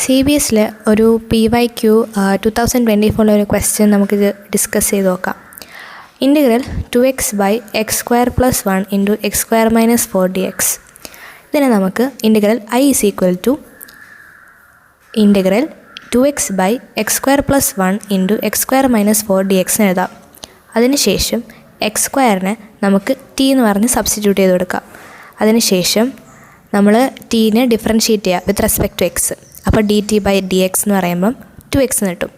C B എസിൽ ഒരു P Y Q two thousand twenty ഫോറിലെ ഒരു ക്വസ്റ്റ്യൻ നമുക്കിത് ഡിസ്കസ് ചെയ്ത് നോക്കാം. Integral two x by x square plus one into x square minus four d x ഇതിനെ നമുക്ക് integral I is equal to integral two x by x square plus one into x square minus four d x എഴുതാം. അതിനുശേഷം X സ്ക്വയറിനെ നമുക്ക് T എന്ന് പറഞ്ഞ് substitute ചെയ്ത് കൊടുക്കാം. അതിനുശേഷം നമ്മൾ ടീനെ ഡിഫറൻഷ്യേറ്റ് ചെയ്യുക വിത്ത് റെസ്പെക്ട് ടു എക്സ് അപ്പോൾ d t by d x എന്ന് പറയുമ്പം ടു എക്സ് എന്ന് കിട്ടും.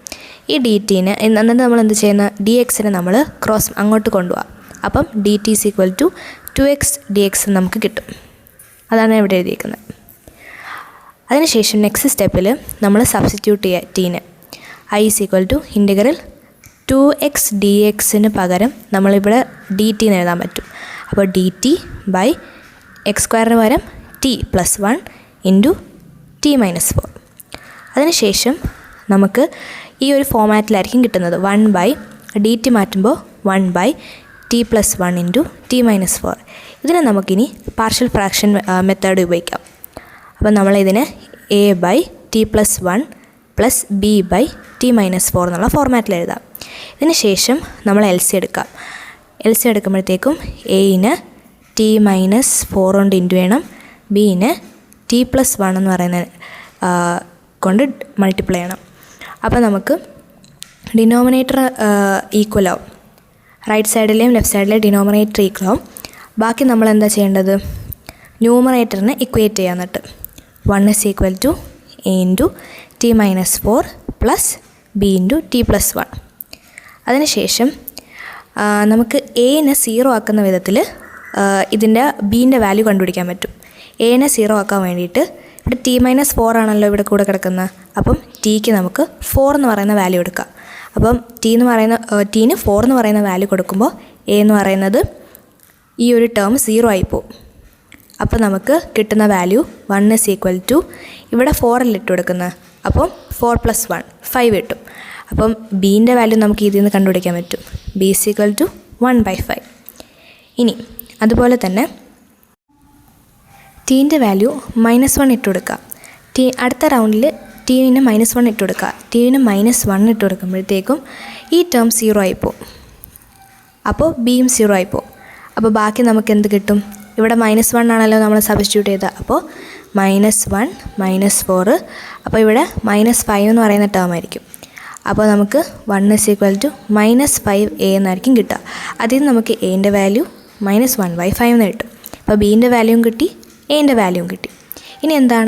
ഈ ഡി ടീനെ എന്നിട്ട് നമ്മൾ എന്ത് ചെയ്യുന്ന? ഡി എക്സിനെ നമ്മൾ ക്രോസ് അങ്ങോട്ട് കൊണ്ടുപോകാം അപ്പം d t is equal to two x d x നമുക്ക് കിട്ടും. അതാണ് ഇവിടെ എഴുതിയിരിക്കുന്നത് അതിനുശേഷം നെക്സ്റ്റ് സ്റ്റെപ്പിൽ നമ്മൾ സബ്സ്റ്റിറ്റ്യൂട്ട് ചെയ്യുക ടീനെ I is equal to integral two x d എക്സിന് പകരം നമ്മളിവിടെ ഡി ടി എന്ന് എഴുതാൻ പറ്റും. അപ്പോൾ ഡി ടി ബൈ എക്സ് സ്ക്വയറിന് പകരം t plus one into t minus four അതിനുശേഷം നമുക്ക് ഈ ഒരു ഫോമാറ്റിലായിരിക്കും കിട്ടുന്നത്. വൺ ബൈ ഡി ടി മാറ്റുമ്പോൾ one by t plus one into t minus four ഇതിനെ നമുക്കിനി പാർഷ്യൽ ഫ്രാക്ഷൻ മെത്തേഡ് ഉപയോഗിക്കാം. അപ്പോൾ നമ്മളിതിനെ A by t plus one plus B by t minus four എന്നുള്ള ഫോർമാറ്റിൽ എഴുതാം. ഇതിന് ശേഷം നമ്മൾ എൽ സി എടുക്കാം. എൽ സി എടുക്കുമ്പോഴത്തേക്കും എയിന് ടി മൈനസ് ഫോർ കൊണ്ട് ഇന്റു വേണം. ബീന് ടി പ്ലസ് വൺ എന്ന് പറയുന്ന കൊണ്ട് മൾട്ടിപ്ലൈ ചെയ്യണം. അപ്പോൾ നമുക്ക് ഡിനോമിനേറ്റർ ഈക്വൽ ആവും. റൈറ്റ് സൈഡിലെയും ലെഫ്റ്റ് സൈഡിലെയും ഡിനോമിനേറ്റർ ഈക്വൽ ആവും. ബാക്കി നമ്മൾ എന്താ ചെയ്യേണ്ടത്? ന്യൂമറേറ്ററിനെ ഇക്വേറ്റ് ചെയ്യാൻ എന്നിട്ട്. One is equal to A into t minus four plus B into t plus one അതിനുശേഷം നമുക്ക് എനെ സീറോ ആക്കുന്ന വിധത്തിൽ ഇതിന്റെ ബീന്റെ വാല്യൂ കണ്ടുപിടിക്കാൻ പറ്റും. എനെ സീറോ ആക്കാൻ വേണ്ടിയിട്ട് ഇവിടെ ടി മൈനസ് ഫോർ ആണല്ലോ ഇവിടെ കൂടെ കിടക്കുന്നത്. അപ്പം ടിക്ക് നമുക്ക് ഫോർ എന്ന് പറയുന്ന വാല്യൂ എടുക്കാം. അപ്പം ടി എന്ന് പറയുന്ന ടീന് ഫോർ എന്ന് പറയുന്ന വാല്യൂ കൊടുക്കുമ്പോൾ എ എന്ന് പറയുന്നത് ഈ ഒരു ടേം സീറോ ആയി പോകും അപ്പോൾ നമുക്ക് കിട്ടുന്ന value one is equal to ഇവിടെ ഫോറിൽ ഇട്ട് കൊടുക്കുന്നത്. അപ്പം ഫോർ പ്ലസ് വൺ ഫൈവ് കിട്ടും. അപ്പം ബീന്റെ വാല്യൂ നമുക്ക് ഇതിൽ നിന്ന് കണ്ടുപിടിക്കാൻ പറ്റും. B is equal to one by five ഇനി അതുപോലെ തന്നെ ടീന്റെ വാല്യൂ മൈനസ് വൺ ഇട്ട് കൊടുക്കുക. ടീ അടുത്ത റൗണ്ടിൽ ടീവിന് മൈനസ് വൺ ഇട്ട് കൊടുക്കുക. ടീവിന് മൈനസ് വൺ ഇട്ട് കൊടുക്കുമ്പോഴത്തേക്കും ഈ ടേം സീറോ ആയി പോകും. അപ്പോൾ ബിയും സീറോ ആയി പോകും. അപ്പോൾ ബാക്കി നമുക്ക് എന്ത് കിട്ടും? ഇവിടെ മൈനസ് വൺ ആണല്ലോ നമ്മൾ സബ്സ്റ്റിറ്റ്യൂട്ട് ചെയ്തത്. അപ്പോൾ മൈനസ് വൺ മൈനസ് ഫോറ് അപ്പോൾ ഇവിടെ മൈനസ് ഫൈവ് എന്ന് പറയുന്ന ടേം ആയിരിക്കും. അപ്പോൾ നമുക്ക് one is equal to minus five A എന്നായിരിക്കും കിട്ടുക. അതിൽ നിന്ന് നമുക്ക് എന്റെ value minus one by five എന്ന് കിട്ടും. അപ്പോൾ ബീന്റെ വാല്യൂവും കിട്ടി. എന്റെ വാല്യൂവും കിട്ടി. ഇനി എന്താണ്?